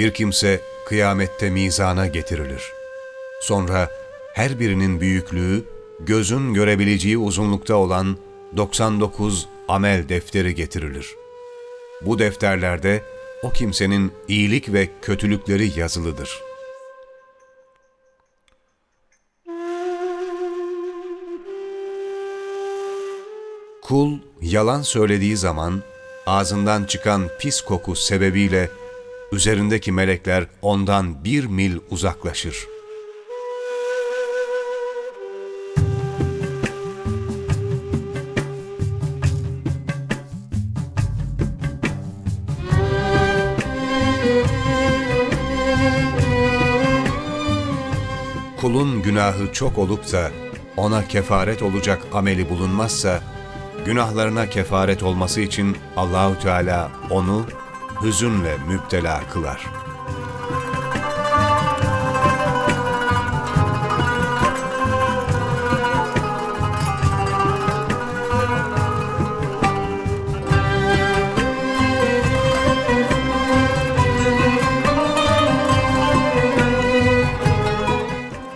Bir kimse kıyamette mizana getirilir. Sonra her birinin büyüklüğü gözün görebileceği uzunlukta olan 99 amel defteri getirilir. Bu defterlerde o kimsenin iyilik ve kötülükleri yazılıdır. Kul yalan söylediği zaman ağzından çıkan pis koku sebebiyle üzerindeki melekler ondan bir mil uzaklaşır. Kulun günahı çok olup da ona kefaret olacak ameli bulunmazsa, günahlarına kefaret olması için Allahü Teala onu hüzünle müptela kılar.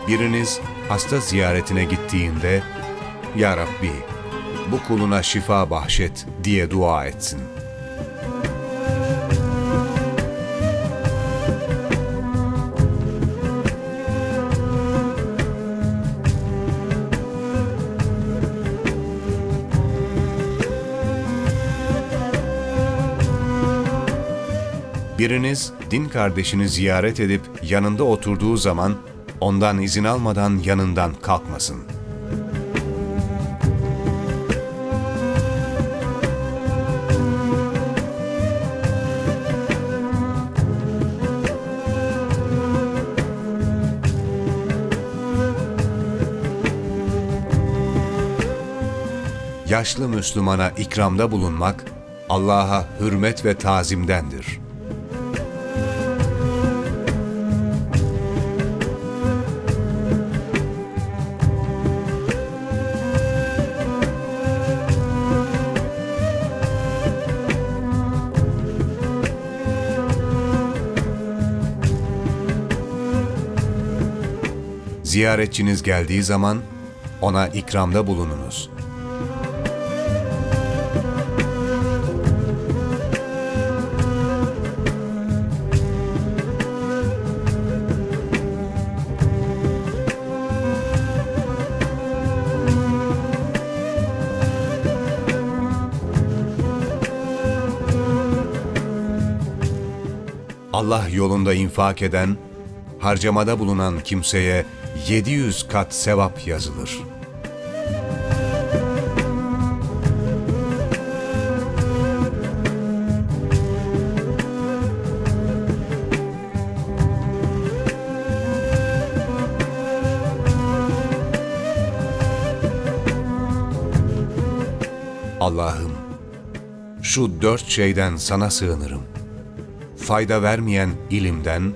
Biriniz hasta ziyaretine gittiğinde, Ya Rabbi, bu kuluna şifa bahşet diye dua etsin. Biriniz din kardeşini ziyaret edip yanında oturduğu zaman ondan izin almadan yanından kalkmasın. Yaşlı Müslümana ikramda bulunmak, Allah'a hürmet ve tazimdendir.'' Ziyaretçiniz geldiği zaman ona ikramda bulununuz. Allah yolunda infak eden, harcamada bulunan kimseye 700 kat sevap yazılır. Allah'ım, şu dört şeyden sana sığınırım. Fayda vermeyen ilimden,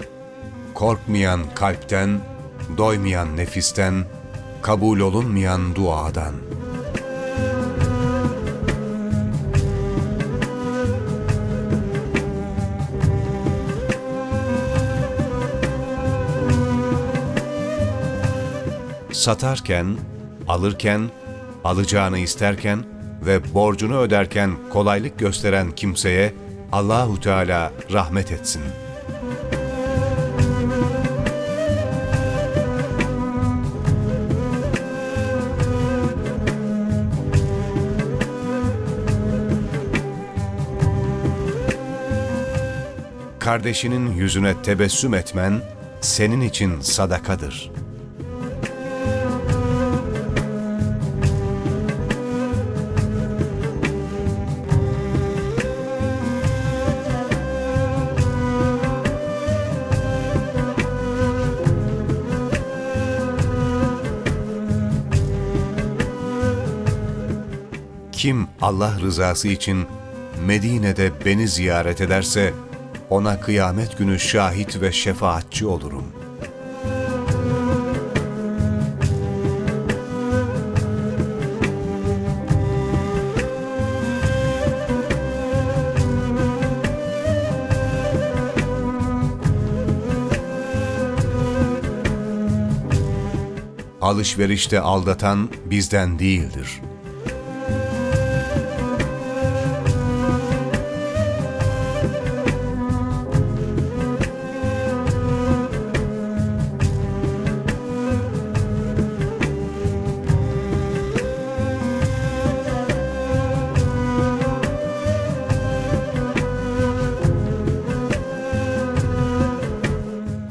korkmayan kalpten, doymayan nefisten, kabul olunmayan duadan. Satarken, alırken, alacağını isterken ve borcunu öderken kolaylık gösteren kimseye Allahu Teala rahmet etsin.'' Kardeşinin yüzüne tebessüm etmen senin için sadakadır. Kim Allah rızası için Medine'de beni ziyaret ederse ona kıyamet günü şahit ve şefaatçi olurum. Alışverişte aldatan bizden değildir.''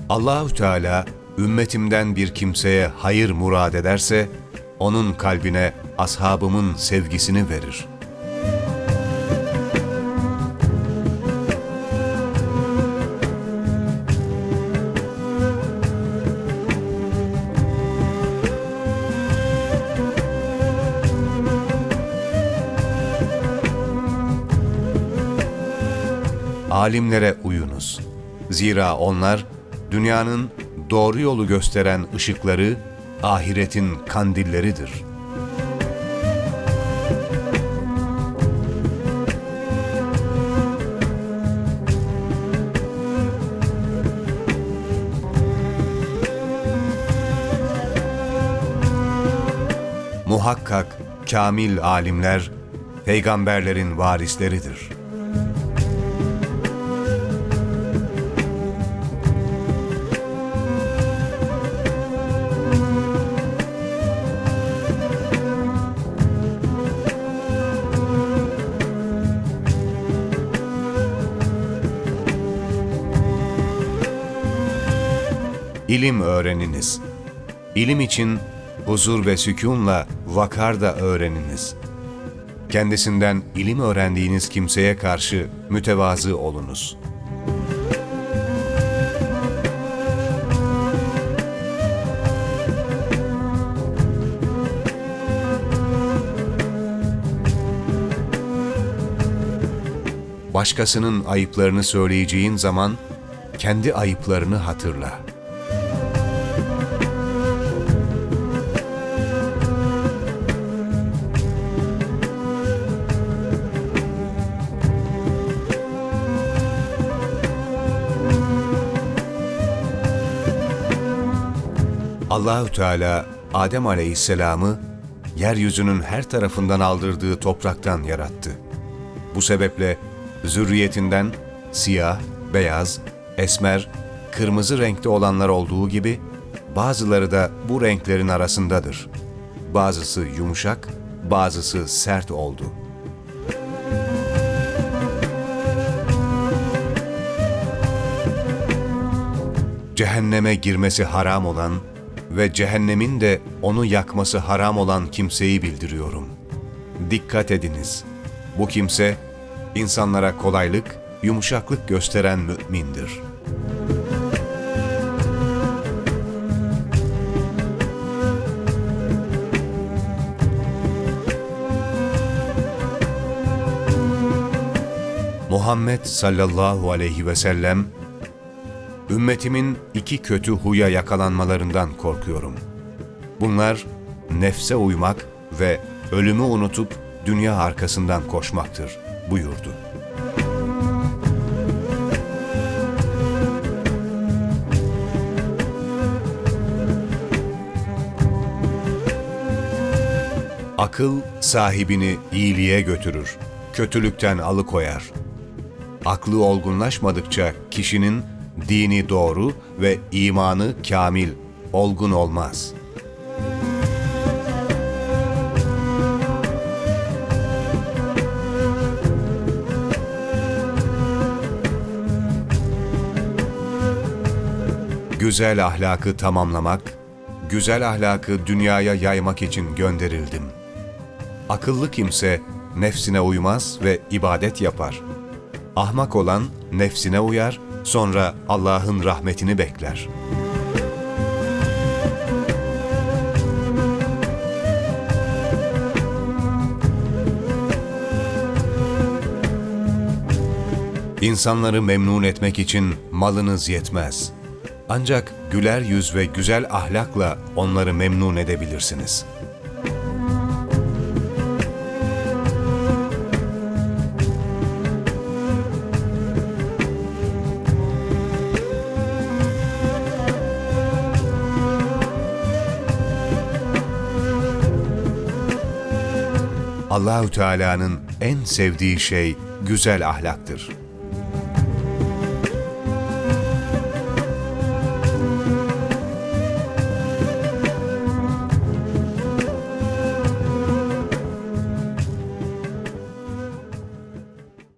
Allahü Teala ümmetimden bir kimseye hayır murad ederse onun kalbine ashabımın sevgisini verir. Alimlere uyunuz. Zira onlar dünyanın doğru yolu gösteren ışıkları, ahiretin kandilleridir. Muhakkak kamil alimler peygamberlerin varisleridir. İlim öğreniniz. İlim için huzur ve sükunla vakar da öğreniniz. Kendisinden ilim öğrendiğiniz kimseye karşı mütevazı olunuz. Başkasının ayıplarını söyleyeceğin zaman kendi ayıplarını hatırla.'' Allahü Teala Adem Aleyhisselam'ı yeryüzünün her tarafından aldırdığı topraktan yarattı. Bu sebeple zürriyetinden siyah, beyaz, esmer, kırmızı renkte olanlar olduğu gibi bazıları da bu renklerin arasındadır. Bazısı yumuşak, bazısı sert oldu. Cehenneme girmesi haram olan ve cehennemin de onu yakması haram olan kimseyi bildiriyorum. Dikkat ediniz. Bu kimse insanlara kolaylık, yumuşaklık gösteren mümindir. Muhammed sallallahu aleyhi ve sellem ümmetimin iki kötü huya yakalanmalarından korkuyorum. Bunlar nefse uymak ve ölümü unutup dünya arkasından koşmaktır buyurdu. Akıl sahibini iyiliğe götürür, kötülükten alıkoyar. Aklı olgunlaşmadıkça kişinin dini doğru ve imanı kamil, olgun olmaz. Güzel ahlakı tamamlamak, güzel ahlakı dünyaya yaymak için gönderildim. Akıllı kimse nefsine uymaz ve ibadet yapar. Ahmak olan nefsine uyar Sonra Allah'ın rahmetini bekler. İnsanları memnun etmek için malınız yetmez. Ancak güler yüz ve güzel ahlakla onları memnun edebilirsiniz.'' Allahü Teala'nın en sevdiği şey güzel ahlaktır.